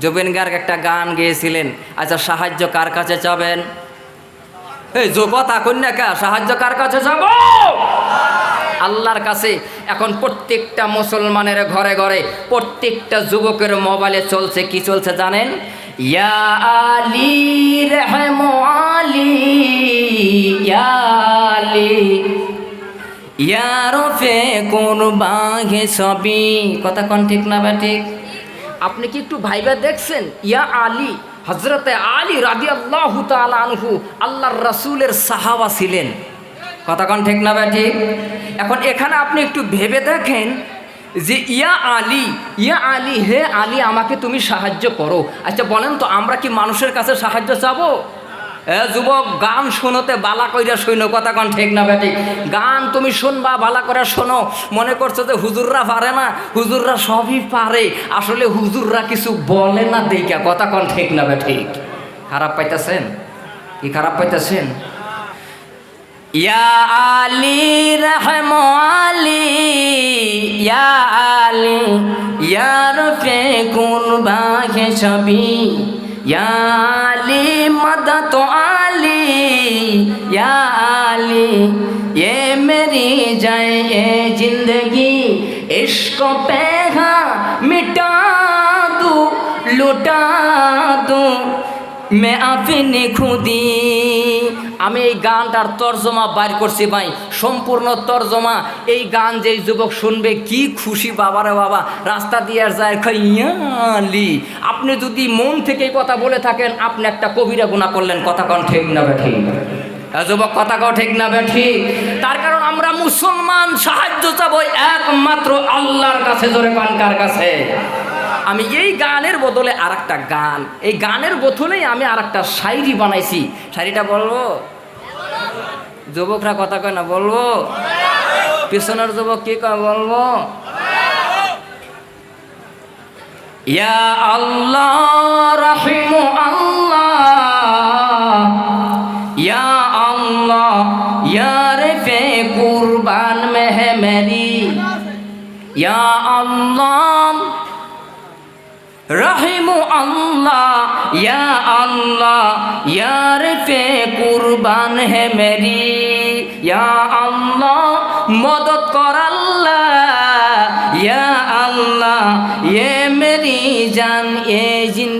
জুবিন গার্গ একটা গান গেয়েছিলেন। আচ্ছা সাহায্য কার কাছে চাবেন? এই যোগতা কন্যাকা, সাহায্য কার কাছে যাব আল্লাহর কাছে। এখন প্রত্যেকটা মুসলমানের ঘরে ঘরে, প্রত্যেকটা যুবকের মোবাইলে চলছে, কি চলছে জানেন? ইয়া আলী রহম আলী, ইয়া ইয়ারফে কোন বাঘে সবই কথা কোন ঠিক না বা ঠিক? আপনি কি একটু ভাইবা দেখছেন? ইয়া আলী হজরতে আলী রাজি আল্লাহ আনহু আল্লাহর রসুলের সাহাবা ছিলেন। কথা কোন ঠিক না ব্যাটি? এখন এখানে আপনি একটু ভেবে দেখেন যে ইয়া আলী ইয়া আলী, হে আলী, আমাকে তুমি সাহায্য করো। আচ্ছা বলেন তো, আমরা কি মানুষের কাছে সাহায্য চাবো? যুবক, গান শোনোতে বালা কইরা শৈন, কথা কন ঠিক না বেটি গান তুমি শুনবা, বালা করে শোনো। মনে করছ যে হুজুররা পারে না? হুজুররা সবই পারে। আসলে হুজুররা কিছু বলে না দেখা কথা কন ঠিক না বেটি খারাপ পাইতেছেন? কি খারাপ পাইতেছেন? ইয়া আলী রহম আলী, ইয়া আলী, ইয়ার কোন বাঘে ছবি? याली मदद तो आली, या आली, ये मेरी जाए, ये ज़िंदगी, इश्क पैगा मिटा दू, लुटा दू, मैं अपनी खुदी আমি এই গানটার তর্জমা বাইর করছি ভাই। সম্পূর্ণ তর্জমা। এই গান যেই যুবক শুনবে, কি খুশি বাবারে বাবা। রাস্তা দিয়ে আর যায় খাইয়ালি আপনি যদি মন থেকে কথা বলে থাকেন, আপনি একটা কবিরা গুণা করলেন। কথা কন ঠিক না ঠিক? যুবক, কথা কও ঠিক না ঠিক? তার কারণ আমরা মুসলমান, সাহায্য চাবো একমাত্র আল্লাহর কাছে। জোরে কানকার কাছে? আমি এই গানের বদলে আর একটা গান। এই গানের বোতলেই আমি আর একটা শায়রি বানাইছি। শায়রিটা বলব? যুবকরা কথা কয় না, বলব? পিছনের যুবক কি কয়, বলব? ইয়া আল্লাহ ইয়া কুরবান মেহে মেরি। ইয়া আল্লাহ রহিমু আল্লাহ, ইয়া আল্লাহ ইয়ার পে কুরবান হে মেরি, ইয়া আল্লাহ, মদত কর আল্লাহ, ইয়া আল্লাহ, এ মেরি জান, এ জিন